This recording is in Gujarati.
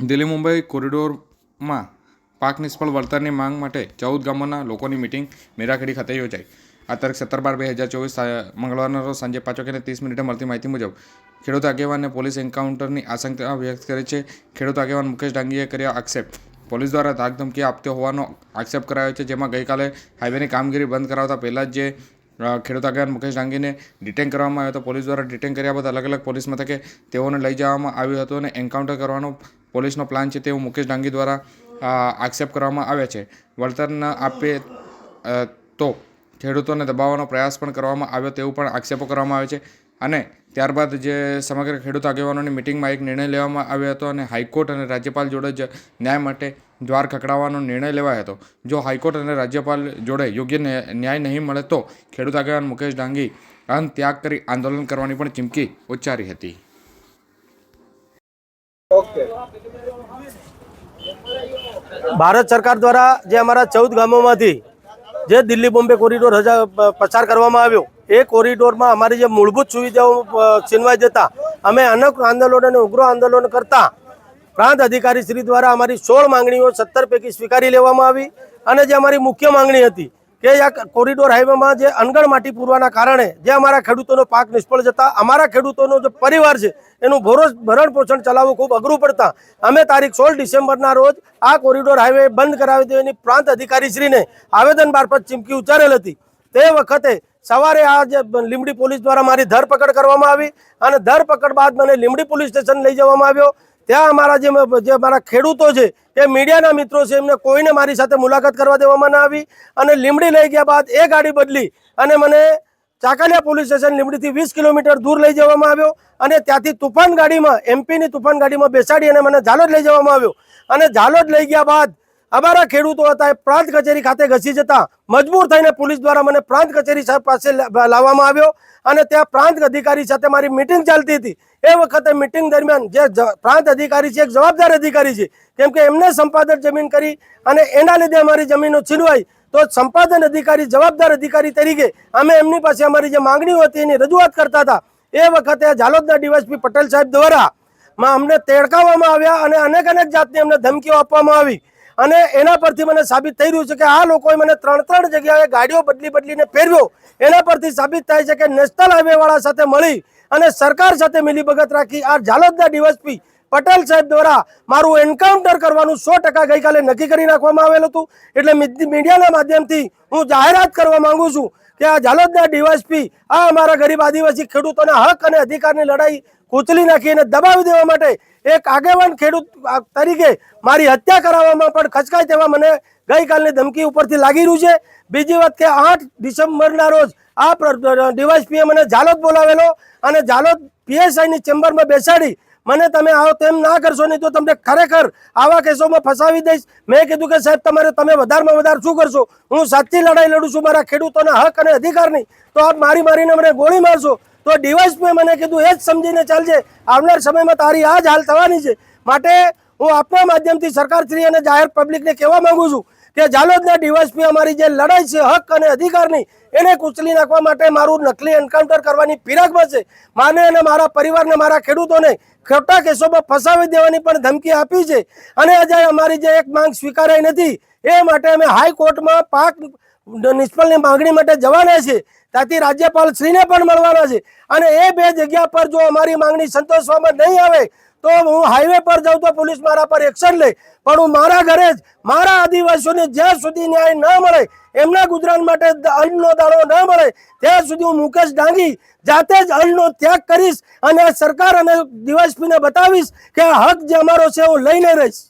દિલ્હી મુંબઈ કોરિડોરમાં પાક નિષ્ફળ વળતરની માંગ માટે ચૌદ ગામોના લોકોની મિટિંગ મેરાખેડી ખાતે યોજાઈ. આ તારીખ સત્તર બાર બે હજાર ચોવીસ મંગળવારના સાંજે પાંચ વાગ્યાને ત્રીસ મિનિટે મળતી માહિતી મુજબ ખેડૂત આગેવાનને પોલીસ એન્કાઉન્ટરની આશંકા વ્યક્ત કરી છે. ખેડૂત આગેવાન મુકેશ ડાંગીએ કર્યા આક્ષેપ. પોલીસ દ્વારા ધાકધમકી આપતો હોવાનો આક્ષેપ કરાયો છે, જેમાં ગઈકાલે હાઈવેની કામગીરી બંધ કરાવતા પહેલાં જ જે ખેડૂત આગેવાન મુકેશ ડાંગીને ડિટેન કરવામાં આવ્યો હતો. પોલીસ દ્વારા ડિટેન કર્યા બાદ અલગ અલગ પોલીસ મથકે તેઓને લઈ જવામાં આવ્યું હતું અને એન્કાઉન્ટર કરવાનો પોલીસનો પ્લાન છે તેવું મુકેશ ડાંગી દ્વારા આક્ષેપ કરવામાં આવ્યા છે. વળતર આપે તો ખેડૂતોને દબાવવાનો પ્રયાસ પણ કરવામાં આવ્યો તેવું પણ આક્ષેપો કરવામાં આવે છે. અને ત્યારબાદ જે સમગ્ર ખેડૂત આગેવાનોની મિટિંગમાં એક નિર્ણય લેવામાં આવ્યો હતો અને હાઈકોર્ટ અને રાજ્યપાલ જોડે જ ન્યાય માટે દ્વાર ખકડાવવાનો નિર્ણય લેવાયો હતો. જો હાઈકોર્ટ અને રાજ્યપાલ જોડે યોગ્ય ન્યાય ન્યાય નહીં મળે તો ખેડૂત આગેવાન મુકેશ ડાંગી અન્ન ત્યાગ કરી આંદોલન કરવાની પણ ચીમકી ઉચ્ચારી હતી. ભારત સરકાર દ્વારા જે અમારા ચૌદ ગામોમાંથી જે દિલ્હી બોમ્બે કોરિડોર રજા પસાર કરવામાં આવ્યો એ કોરિડોરમાં અમારી જે મૂળભૂત સુવિધાઓ છીનવાઈ જતા અમે અનેક આંદોલન અને ઉગ્ર આંદોલન કરતા પ્રાંત અધિકારી શ્રી દ્વારા અમારી સોળ માંગણીઓ સત્તર પૈકી સ્વીકારી લેવામાં આવી અને જે અમારી મુખ્ય માંગણી હતી કે આ કોરિડોર હાઈવેમાં જે અનગણ માટી પૂરવાના કારણે જે અમારા ખેડૂતોનો પાક નિષ્ફળ જતા, અમારા ખેડૂતોનો જે પરિવાર છે, એનું ભરોસ, ભરણ પોષણ ચલાવવું ખૂબ અઘરું પડતા, અમે તારીખ સોળ ડિસેમ્બરના રોજ આ કોરિડોર હાઈવે બંધ કરાવી દેવાની પ્રાંત અધિકારીશ્રીને આવેદન મારફત ચીમકી ઉચ્ચારેલ હતી. તે વખતે સવારે આ જે લીમડી પોલીસ દ્વારા મારી ધરપકડ કરવામાં આવી અને ધરપકડ બાદ મને લીમડી પોલીસ સ્ટેશન લઈ જવામાં આવ્યો. ત્યાં અમારા જે જે મારા ખેડૂતો છે, એ મીડિયાના મિત્રો છે, એમને કોઈને મારી સાથે મુલાકાત કરવા દેવામાં ના આવી અને લીમડી લઈ ગયા બાદ એ ગાડી બદલી અને મને ચાકાલિયા પોલીસ સ્ટેશન લીમડીથી વીસ કિલોમીટર દૂર લઈ જવામાં આવ્યો અને ત્યાંથી તુફાન ગાડીમાં એમપીની તુફાન ગાડીમાં બેસાડી અને મને ઝાલોદ લઈ જવામાં આવ્યો. અને ઝાલોદ લઈ ગયા બાદ અમારા ખેડૂતો હતા, એ પ્રાંત કચેરી ખાતે ઘસી જતા મજબૂર થઈને પોલીસ દ્વારા મને પ્રાંત કચેરી સાહેબ પાસે લાવવામાં આવ્યો અને ત્યાં પ્રાંત અધિકારી સાથે મારી મિટિંગ ચાલતી હતી. એ વખતે મિટિંગ દરમિયાન જે પ્રાંત અધિકારી છે, એક જવાબદાર અધિકારી છે, કેમ કે એમને સંપાદક જમીન કરી અને એના લીધે અમારી જમીનો છીનવાઈ, તો સંપાદન અધિકારી, જવાબદાર અધિકારી તરીકે અમે એમની પાસે અમારી જે માંગણીઓ હતી એની રજૂઆત કરતા હતા. એ વખતે ઝાલોદના ડીવાયસપી પટેલ સાહેબ દ્વારા માં અમને તેડકાવવામાં આવ્યા અને અનેક અનેક જાતની અમને ધમકીઓ આપવામાં આવી. અને એના પરથી મને સાબિત થઈ રહ્યું છે કે આ લોકોએ મને ત્રણ ત્રણ જગ્યાએ ગાડીઓ બદલી બદલીને ફેરવ્યો. એના પરથી સાબિત થાય છે કે નેશનલ હાઈવેવાળા સાથે મળી અને સરકાર સાથે મિલીભગત રાખી આ ઝાલોદના ડીવાયસપી પટેલ સાહેબ દ્વારા મારું એન્કાઉન્ટર કરવાનું સો ટકા ગઈકાલે નક્કી કરી નાખવામાં આવેલું હતું. એટલે મીડિયાના માધ્યમથી હું જાહેરાત કરવા માંગુ છું કે આ જાલોદના ડીવાયસપી, આ અમારા ગરીબ આદિવાસી ખેડૂતોના હક અને અધિકારની લડાઈ કૂચલી નાખી અને દબાવી દેવા માટે એક આગેવાન ખેડૂત તરીકે મારી હત્યા કરાવવામાં પણ ખચકાય તેવા મને ગઈકાલની ધમકી ઉપરથી લાગી રહ્યું છે. બીજી વાત કે આઠ ડિસેમ્બરના રોજ આ ડીવાયસપીએ મને જાલોદ બોલાવેલો અને જાલોદ પીએસઆઈની ચેમ્બરમાં બેસાડી મને તમે આવો તેમ ના કરશો નહીં તો તમને ખરેખર આવા કેસોમાં ફસાવી દઈશ. મેં કીધું કે સાહેબ, તમારે તમે વધારેમાં વધારે શું કરશો? હું સાચી લડાઈ લડું છું મારા ખેડૂતોના હક અને અધિકારની. તો આપ મારી મારીને મને ગોળી મારશો? તો ડીવાયસપીએ મને કીધું, એ જ સમજીને ચાલજે. આવનાર સમયમાં તારી આ જ હાલ થવાની છે. માટે હું આપના માધ્યમથી સરકારશ્રી અને જાહેર પબ્લિકને કહેવા માગું છું કે જાલોદના ડીવાયસપી અમારી જે લડાઈ છે, હક અને અધિકારની, એને કૂચલી નાખવા માટે મારું નકલી એન્કાઉન્ટર કરવાની પીરાકમાં છે. માને અને મારા પરિવારને, મારા ખેડૂતોને ખોટા કેસોમાં ફસાવી દેવાની પણ ધમકી આપી છે. અને આજે અમારી જે એક માંગ સ્વીકારાઈ નથી, એ માટે અમે હાઈકોર્ટમાં પાક નિષ્ફળની માંગણી માટે જવાના છે. ત્યાંથી રાજ્યપાલ શ્રીને પણ મળવાના છે. અને એ બે જગ્યા પર જો અમારી માંગણી સંતોષવામાં નહીં આવે, તો હું હાઈવે પર જાઉં તો પોલીસ મારા પર એક્શન લે. પણ હું મારા ઘરે જ, મારા આદિવાસીઓને જ્યાં સુધી ન્યાય ન મળે, એમના ગુજરાન માટે અન્નનો દાડો ન મળે, ત્યાં સુધી હું મુકેશ ડાંગી જાતે જ અન્નનો ત્યાગ કરીશ અને સરકાર અને દિવસપીને બતાવીશ કે હક જે અમારો છે, હું લઈને રહીશ.